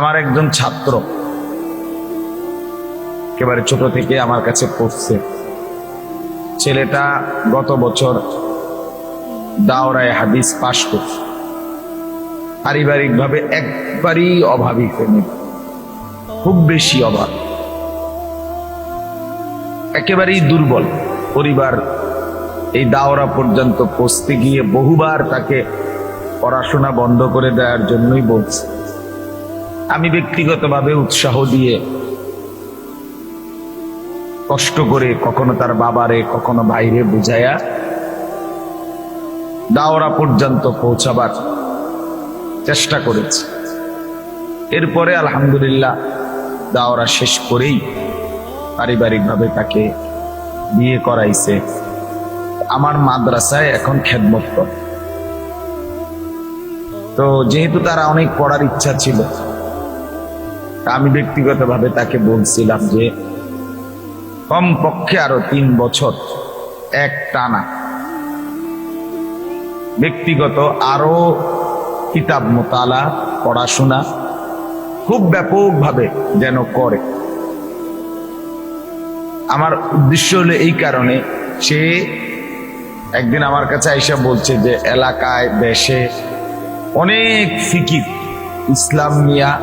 আমার একজন ছাত্র একেবারে ছোট থেকে আমার কাছে পড়ছে। ছেলেটা গত বছর দাওরায় হাদিস পাশ করছে। পারিবারিকভাবে একবারই অভাবী ফ্যামিলি খুব বেশি অভাব। একেবারেই দুর্বল পরিবার এই দাওরা পর্যন্ত পৌঁছতে গিয়ে বহুবার তাকে পড়াশোনা বন্ধ করে দেওয়ার জন্যই বলছে। আমি ব্যক্তিগতভাবে উৎসাহ দিয়ে কষ্ট করে কখনো তার বাবারে, কখনো বাইরে বুঝাইয়া দাওরা পর্যন্ত পৌঁছাবার চেষ্টা করেছি। এরপরে আলহামদুলিল্লাহ দাওরা শেষ করেই পারিবারিকভাবে তাকে বিয়ে করাইছে। আমার মাদ্রাসায় এখন খেদমত করে। তো যেহেতু তারা অনেক পড়ার ইচ্ছা ছিল আমি ব্যক্তিগতভাবে তাকে বলছিলাম যে কম পক্ষে আরও তিন বছর এক টানা ব্যক্তিগত আরও কিতাব মোতালা, পড়াশোনা খুব ব্যাপকভাবে যেন করে। আমার উদ্দেশ্য হলো এই কারণে সে একদিন আমার কাছে আইসা বলছে যে, এলাকায়, দেশে অনেক ফিকির, ইসলাম মিয়া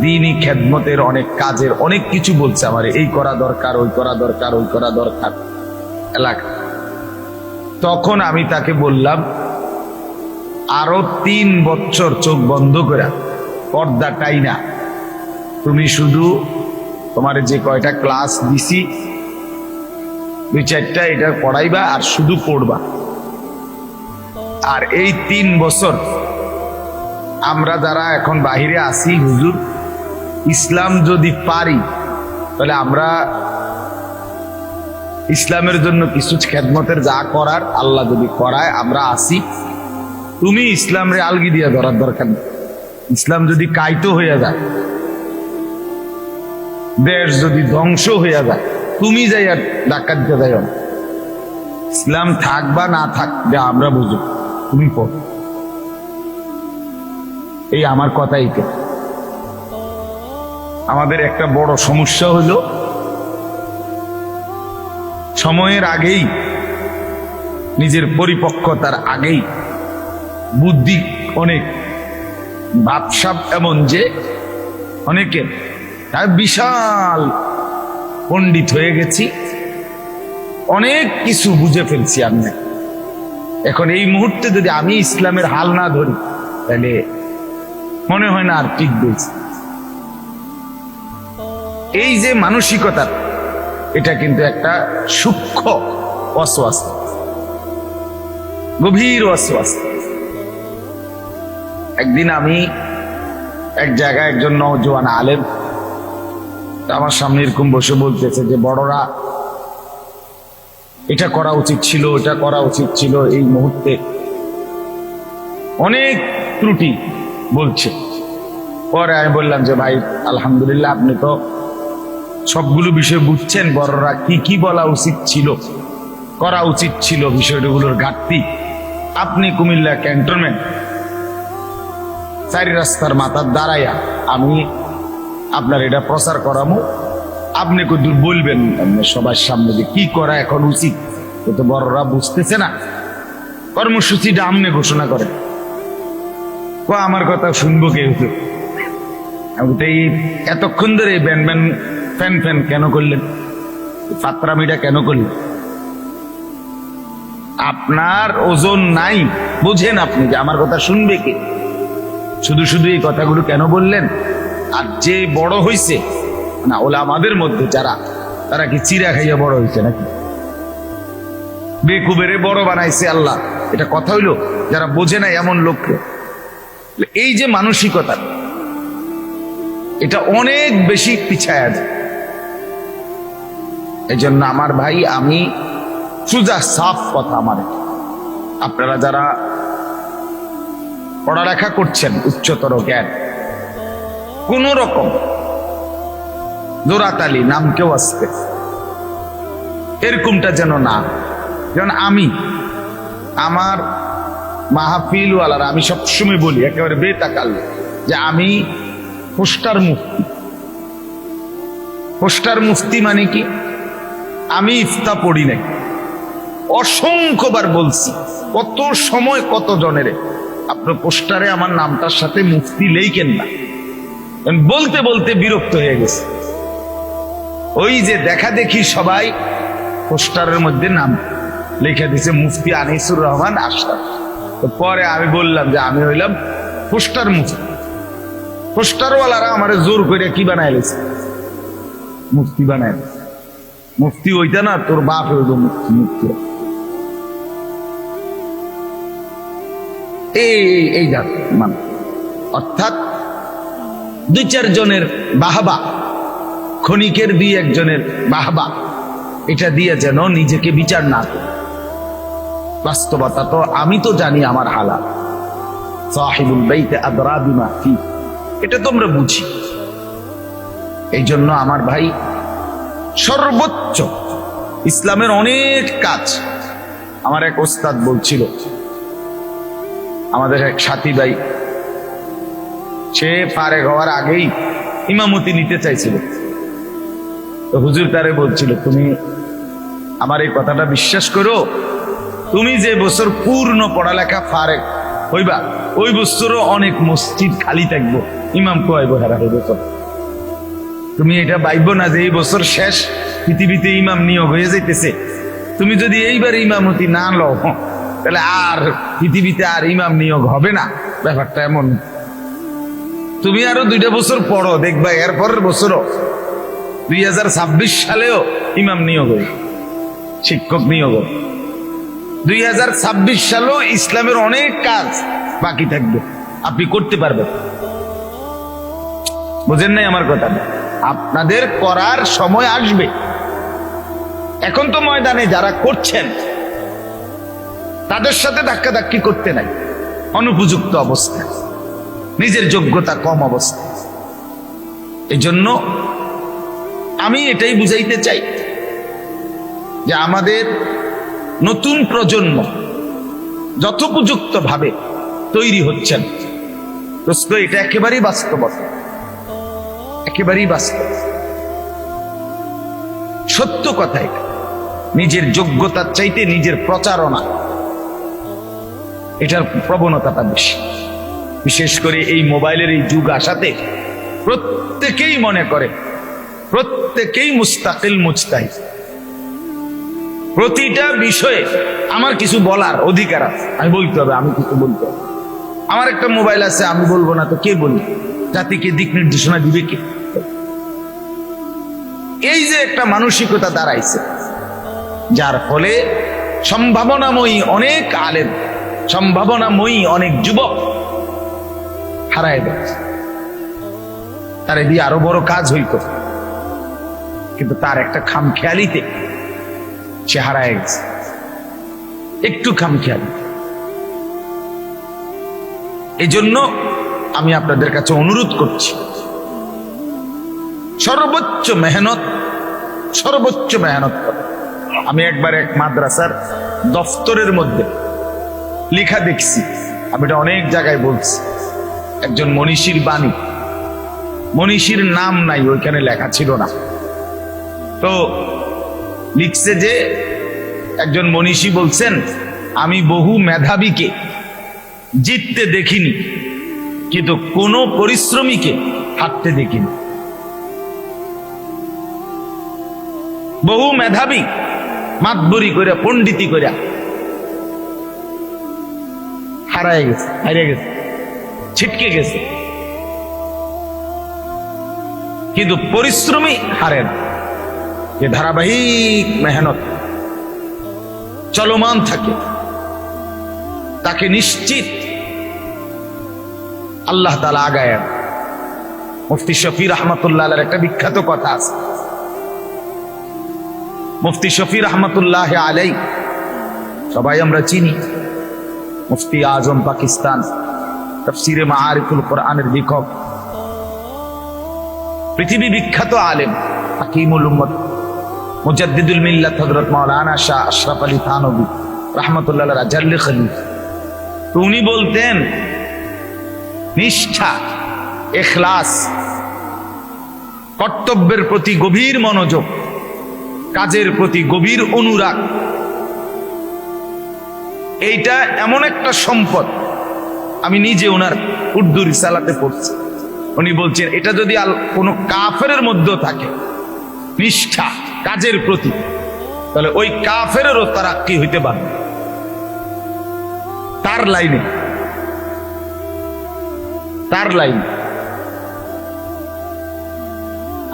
দিনই খেদমতের অনেক কাজের অনেক কিছু বলছে আমার। এই করা দরকার, ওই করা দরকার, ওই করা দরকার। এলাকা। তখন আমি তাকে বললাম, আরও তিন বছর চোখ বন্ধ করে পর্দাটাই না। তুমি শুধু তোমার যে কয়টা ক্লাস দিছি, দুই চারটা এটা পড়াইবা আর শুধু পড়বা। আর এই তিন বছর আমরা যারা এখন বাহিরে আসি হুজুর ইসলাম যদি পারি, তাহলে আমরা ইসলামের জন্য কিছু খেদমতের যা করার আল্লাহ যদি করায়, আমরা আসি। তুমি ইসলাম রে আলগি দিয়ে ধরার দরকার ইসলাম যদি কাইতো হইয়া যায়, দেশ যদি ধ্বংস হইয়া যায়, তুমি যাই আর ডাক্তার দিতে যাই ইসলাম থাক বা না থাক, যা আমরা বুঝো, তুমি পড়ো। এই আমার কথাই কে আমাদের একটা বড় সমস্যা হলো, সময়ের আগেই, নিজের পরিপক্কতার আগেই, বুদ্ধি অনেক, ভাবসাব এমন যে, অনেকে, তার বিশাল পণ্ডিত হয়ে গেছি, অনেক কিছু বুঝে ফেলছি আমি। এখন এই মুহূর্তে যদি আমি ইসলামের হাল না ধরি, তাহলে মনে হয় না আর ঠিক বলছি এই যে মানসিকতা, এটা কিন্তু একটা সূক্ষ্ম অশ্বাস গভীর অশ্বাস একদিন আমি এক জায়গায় একজন নজওয়ান আলেম আমার সামনে এরকম বসে বলতেছে যে, বড়রা, এটা করা উচিত ছিল এটা করা উচিত ছিল, এই মুহূর্তে অনেক ত্রুটি বলছে। পরে আমি বললাম যে, ভাই, আলহামদুলিল্লাহ, আপনি তো সবগুলো বিষয় বুঝছেন বড়রা, কি কি বলা উচিত ছিল? করা উচিত ছিল বিষয়গুলোর ঘাটতি। আপনি কুমিল্লা ক্যান্টনমেন্ট, চারি রাস্তার মাথার দাঁড়াইয়া আমি আপনার এটা প্রচার করামো। আপনি কদূর বলবেন সবার সামনে যে কি করা এখন উচিত তো বড়রা বুঝতেছে না। কর্মসূচিটা আমনে ঘোষণা করেন ও আমার কথা শুনব কেউ কেউ? এতক্ষণ ধরে ব্যান ব্যান ফ্যান ফ্যান কেন করলেন? পাত্রামিটা কেন করলেন? আপনার ওজন নাই, বুঝেন আপনি যে আমার কথা শুনবে কে? শুধু শুধু এই কথাগুলো কেন বললেন? আর যে বড় হইছে, না, ওলা আমাদের মধ্যে যারা, তারা কি চিরা খাইয়া বড় হইছে নাকি? বেকুবেরে বড় বানাইছে আল্লাহ। এটা কথা হইল, যারা বোঝে না এমন লোককে। এই যে মানসিকতা, এটা অনেক বেশি পিছায় আছে এই জন্য আমার ভাই, আমি সুজা সাফ কথা আমার। আপনারা যারা পড়ালেখা করছেন, উচ্চতর জ্ঞান, কোন রকম জোরাতালি নাম কেউ আসবে। এরকমটা যেন না। যেমন আমি, আমার মাহফিল ওয়ালারা আমি সবসময় বলি, একেবারে বেতাকাল, যে আমি পোস্টার মুফতি। পোস্টার মুফতি মানে কি? আমি ইফতা পড়ি নাই। অসংখ্যবার বলছি, কত সময় কত জনের। আপনার পোস্টারে আমার নামটার সাথে মুফতি লেইকেন না। বলতে বলতে বিরক্ত হয়ে গেছে। ওই যে দেখা দেখি সবাই পোস্টারের মধ্যে নাম লিখে দিছে, মুফতি আনিসুর রহমান আশরাফ। তো পরে আমি বললাম যে আমি হইলাম পোস্টার মুফতি। পোস্টারওয়ালারা আমার জোর করে কি বানায় লেছে? মুফতি বানায় লেছে। মুফতি ওইটা না, তোর বাপ হইব মুফতি মুফতি এই জাত মান। অর্থাৎ দুই চারজনের বাহবা, ক্ষণিকের দুই একজনের বাহবা, এটা দিয়ে যেন নিজেকে বিচার না করে। বাস্তবতা তো আমি তো জানি আমার হালাল। সাহিবুল বাইতে আদরা বিমা এটা তোমরা বুঝি। এই জন্য আমার ভাই সর্বোচ্চ। ইসলামের অনেক কাজ আমার এক ওস্তাদ বলছিল। আমাদের এক সাথী ভাই, সে ফারেক হওয়ার আগেই ইমামতি নিতে চাইছিল। তো হুজুর তারে বলছিল, তুমি আমার এই কথাটা বিশ্বাস করো? তুমি যে বছর পূর্ণ পড়ালেখা ফারেক হইবা, ওই বছরও অনেক মসজিদ খালি থাকব, ইমাম কোয়াইব হারা হইব। তুমি এটা বাইব না যে এই বছর শেষ পৃথিবীতে ইমাম নিয়োগ হয়ে যাইতেছে। তুমি যদি এইবার ইমামতি না লও, তাহলে আর পৃথিবীতে আর ইমাম নিয়োগ হবে না। ব্যাপারটা এমন। তুমি আরও দুইটা বছর পড়ো, দেখবা এরপরের বছরও দুই হাজার ছাব্বিশ সালেও ইমাম নিয়োগ হবে, শিক্ষক নিয়োগ দুই হাজার ছাব্বিশ সালেও ইসলামের অনেক কাজ বাকি থাকবে, আপনি করতে পারবেন। বোঝেন নাই আমার কথা? আপনাদের করার সময় আসবে। এখন তো ময়দানে যারা করছেন, তাদের সাথে ধাক্কা ধাক্কি করতে নাই। অনুপযুক্ত অবস্থা, নিজের যোগ্যতা কম অবস্থা। এই জন্য আমি এটাই বুঝাইতে চাই যে আমাদের নতুন প্রজন্ম যথোপযুক্ত ভাবে তৈরি হচ্ছেন। দোস্ত এটা একেবারেই বাস্তবতা। একেবারেই বাস্তব। সত্য কথা এটা। নিজের যোগ্যতার চাইতে নিজের প্রচারণা। এটার প্রবণতাটা বেশি। বিশেষ করে এই মোবাইলের এই যুগ আসাতে প্রত্যেকেই মনে করে, প্রত্যেকেই মুস্তাকিল মুস্তাহিদ প্রতিটা বিষয়ে আমার কিছু বলার অধিকার আছে। আমি বলতে হবে, আমি কিছু বলতে হবে। আমার একটা মোবাইল আছে, আমি বলব না তো, কে বলি? জাতিকে দিক নির্দেশনা দিবে কে? এই যে একটা মানসিকতা দাঁড়াইছে, যার ফলে সম্ভাবনাময়ী অনেক আলেম, সম্ভাবনাময়ী অনেক যুবক হারায় যাচ্ছে তার দিয়ে আরও বড় কাজ হইত কিন্তু তার একটা খামখেয়ালিতে সে হারায় গেছে। একটু খামখেয়ালি। এই জন্য আমি আপনাদের কাছে অনুরোধ করছি। সর্বোচ্চ মেহনত সর্বোচ্চ মেহনত আমি একবার এক মাদ্রাসার দফতরের মধ্যে লেখা দেখছি। আমি এটা অনেক জায়গায় বলছি। একজন মনীষীর বাণী। মনীষীর নাম নাই, ওইখানে লেখা ছিল না। তো লিখছে যে, একজন মনীষী বলছেন, আমি বহু মেধাবীকে জিততে দেখিনি। কিন্তু কোনো পরিশ্রমীকে হাঁটতে দেখিনি। বহু মেধাবী মাতবরি করে পণ্ডিতি করে হারায় গেছে, হারিয়ে গেছে, ছিটকে গেছে। কিন্তু পরিশ্রমী হারে না। যে ধারাবাহিক মেহনত চলমান থাকে। তাকে নিশ্চিত আল্লাহ তালা আগায় আনে। মুফতি শফি রহমতুল্লাহ একটা বিখ্যাত কথা আছে। মুফতি শফি রহমতুল্লাহ আলাই সবাই আমরা চিনি। মুফতি আজম পাকিস্তান, তফসিরে মাআরিফুল কোরআনের লেখক। পৃথিবী বিখ্যাত আলেম, হাকিমুল উম্মত, মুজাদ্দিদুল মিল্লাত হযরত মাওলানা শাহ আশরাফ আলী থানবী, রাহমাতুল্লাহ রাজাল্লি তো উনি বলতেন নিষ্ঠা, এখলাস, কর্তব্যের প্রতি গভীর মনোযোগ, কাজের প্রতি গভীর অনুরাগ। এইটা এমন একটা সম্পদ, আমি নিজে ওনার উর্দু রিসালাতে পড়ছি। উনি বলছেন, এটা যদি কোনো কাফের মধ্যে থাকে, নিষ্ঠা, কাজের প্রতি, তাহলে ওই কাফেরও তারা কি হইতে পারে। তার লাইনে তার লাইন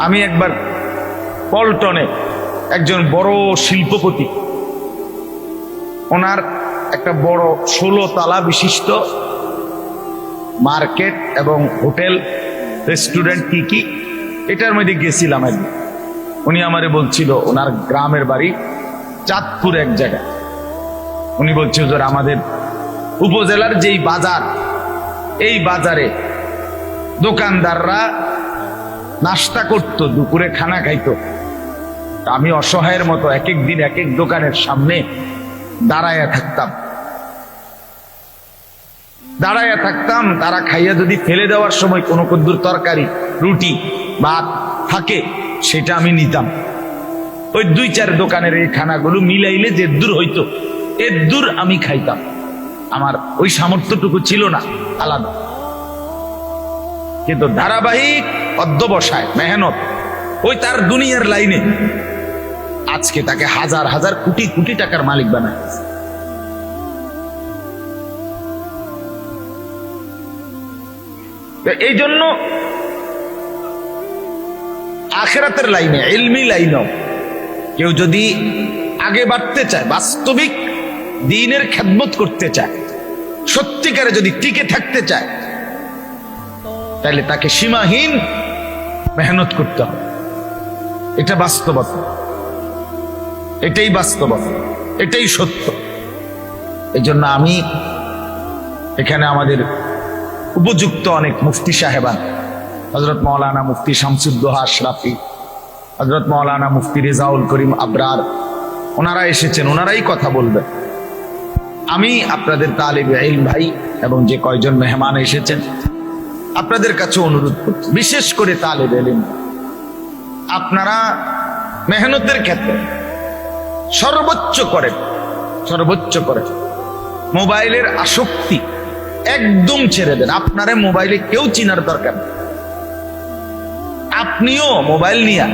আমি একবার পল্টনে একজন বড় শিল্পপতি, ওনার একটা বড় ষোলো তালা বিশিষ্ট মার্কেট এবং হোটেল, রেস্টুরেন্ট কি কি, এটার মধ্যে গেছিলাম একদিন। উনি আমারে বলছিল, ওনার গ্রামের বাড়ি চাঁদপুর এক জায়গায়। উনি বলছিল আমাদের উপজেলার যেই বাজার এই বাজারে দোকানদাররা নাস্তা করত, দুপুরে খানা খাইতো। আমি অসহায়ের মতো এক এক দিন এক এক দোকানের সামনে দাঁড়াইয়া থাকতাম। দাঁড়াইয়া থাকতাম, তারা খাইয়া যদি ফেলে দেওয়ার সময় কোনো কদ্দুর তরকারি, রুটি, ভাত থাকে, সেটা আমি নিতাম। ওই দুই চার দোকানের এই খানাগুলো মিলাইলে যে দূর হইতো এর দূর আমি খাইতাম। আমার ওই সামর্থ্যটুকু ছিল না, আলাদা। কিন্তু ধারাবাহিক অধ্যবসায়, মেহনত, ওই তার দুনিয়ার লাইনে আজকে তাকে হাজার হাজার কোটি কোটি টাকার মালিক বানায়। এই জন্য আখেরাতের লাইনে এলমি লাইনও কেউ যদি আগে বাড়তে চায়, বাস্তবিক দিনের খেদমত করতে চায়, সত্যিকারে যদি টিকে থাকতে চায়, তাহলে তাকে সীমাহীন মেহনত করতে হবে। এটা বাস্তবতা। এটাই বাস্তবতা। এটাই সত্য। এই জন্য আমি এখানে আমাদের উপযুক্ত অনেক মুফতি সাহেবান হজরত মৌলানা মুফতি শামসুদ্দোহা আশরাফি হজরত মৌলানা মুফতি রেজাউল করিম আবরার, ওনারা এসেছেন, ওনারাই কথা বলবেন। আমি আপনাদের তালিব ইলম ভাই এবং যে কয়জন মেহমান এসেছেন, আপনাদের কাছে অনুরোধ করছি, বিশেষ করে তালেব এলিম আপনারা মেহনতের ক্ষেত্রে সর্বোচ্চ করেন সর্বোচ্চ করেন। মোবাইলের আসক্তি একদম ছেড়ে দেন। আপনারে মোবাইলে কেউ চিনার দরকার আপনিও মোবাইল নিয়ে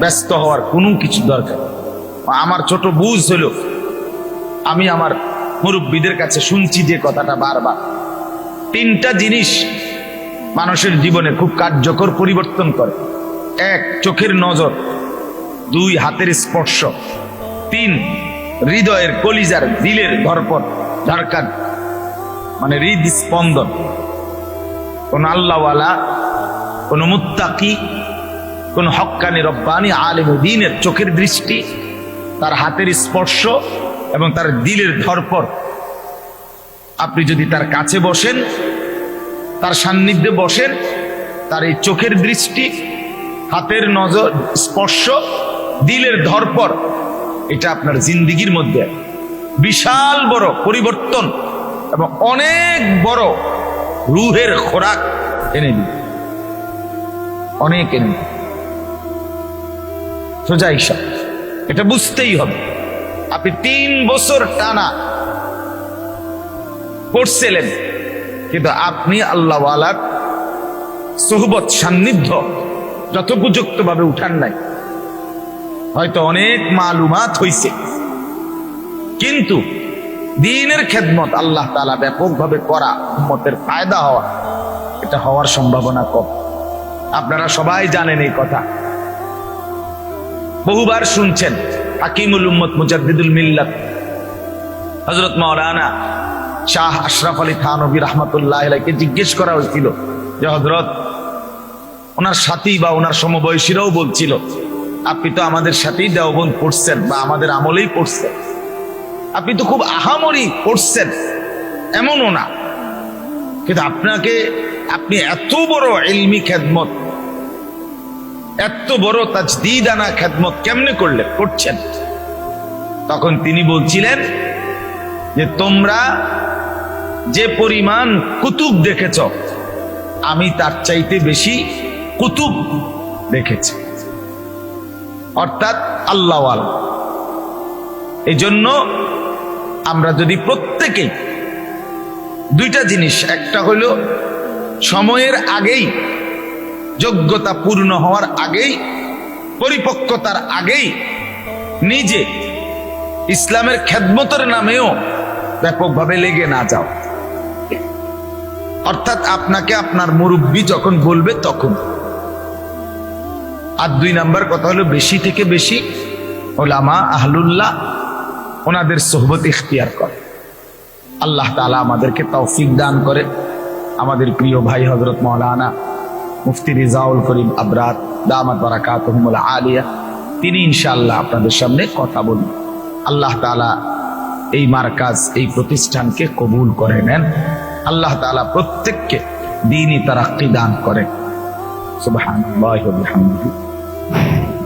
ব্যস্ত হওয়ার কোনো কিছু দরকার আমার ছোট বুঝ হলো, আমি আমার মুরব্বীদের কাছে শুনছি যে কথাটা বারবার। তিনটা জিনিস মানুষের জীবনে খুব কার্যকর পরিবর্তন করে। এক, চোখের নজর। দুই, হাতের স্পর্শ। তিন, হৃদয়ের কলিজার দিলের ধরপর ঝাড়কান মানে হৃদ স্পন্দন কোন আল্লাহওয়ালা, কোন মুত্তাকি, কোন হক্কানি রব্বানি আলেম দিনের চোখের দৃষ্টি, তার হাতের স্পর্শ এবং তার দিলের ধরপর আপনি যদি তার কাছে বসেন, তার সান্নিধ্যে বসেন, তার এই চোখের দৃষ্টি, হাতের নজর, স্পর্শ, দিলের ধরপর এটা আপনার জিন্দিগির মধ্যে বিশাল বড় পরিবর্তন এবং অনেক বড় রুহের খোরাক এনে দিবে। অনেক এনে দিবে। সোজা এটা বুঝতেই হবে। আপনি তিন বছর টানা পড়ছিলেন কিন্তু আপনি আল্লাহওয়ালার সোহবত সান্নিধ্য যথোপযুক্ত ভাবে উঠান নাই। হয়তো অনেক মালুমাত হইছে। কিন্তু দিনের খেদমত আল্লাহ তালা ব্যাপকভাবে করা উম্মতের ফায়দা হওয়া, এটা হওয়ার সম্ভাবনা কম। আপনারা সবাই জানেন এই কথা। বহুবার শুনছেন হাকিমুল উম্মত মুজাদ্দিদুল মিল্লাত। হজরত মাওলানা শাহ আশরাফ আলী থানবী রহমতুল্লাহ আলাইকে জিজ্ঞেস করা হয়েছিল যে হজরত ওনার সাথী বা ওনার সমবয়সীরাও বলছিল, আপনি তো আমাদের সাথেই দেওবন্দ পড়ছেন বা আমাদের আমলেই পড়ছেন। আপনি তো খুব আহামরি পড়ছেন, এমনও না। কিন্তু আপনাকে, আপনি এত বড় এলমি খেদমত এত বড় তাজদিদানা খেদমত কেমনে করলে, করছেন? তখন তিনি বলছিলেন যে, তোমরা যে পরিমাণ কুতুব দেখেছ, আমি তার চাইতে বেশি কুতুব দেখেছি। অর্থাৎ আল্লাহ এই জন্য আমরা যদি প্রত্যেকেই দুইটা জিনিস, একটা হলো সময়ের আগেই যোগ্যতা পূর্ণ হওয়ার আগেই, পরিপক্কতার আগেই নিজে ইসলামের খেদমতের নামেও ব্যাপকভাবে লেগে না যাও। অর্থাৎ আপনাকে আপনার মুরব্বী যখন বলবে তখন। আর দুই নাম্বার কথা হলো, বেশি থেকে বেশি ওলামা আহলুল্লাহ ওনাদের সোহবত ইখতিয়ার করে আল্লাহ তালা আমাদেরকে তৌফিক দান করে আমাদের প্রিয় ভাই হজরত মৌলানা মুফতি রিজাউল করিম আবরাত দামাত বারাকাত আলিয়া, তিনি ইনশাআল্লাহ আপনাদের সামনে কথা বলুন আল্লাহ তালা এই মার্কাজ, এই প্রতিষ্ঠানকে কবুল করে নেন। আল্লাহ তালা প্রত্যেককে দিনই তারা দান করেন। বিহামদিহি।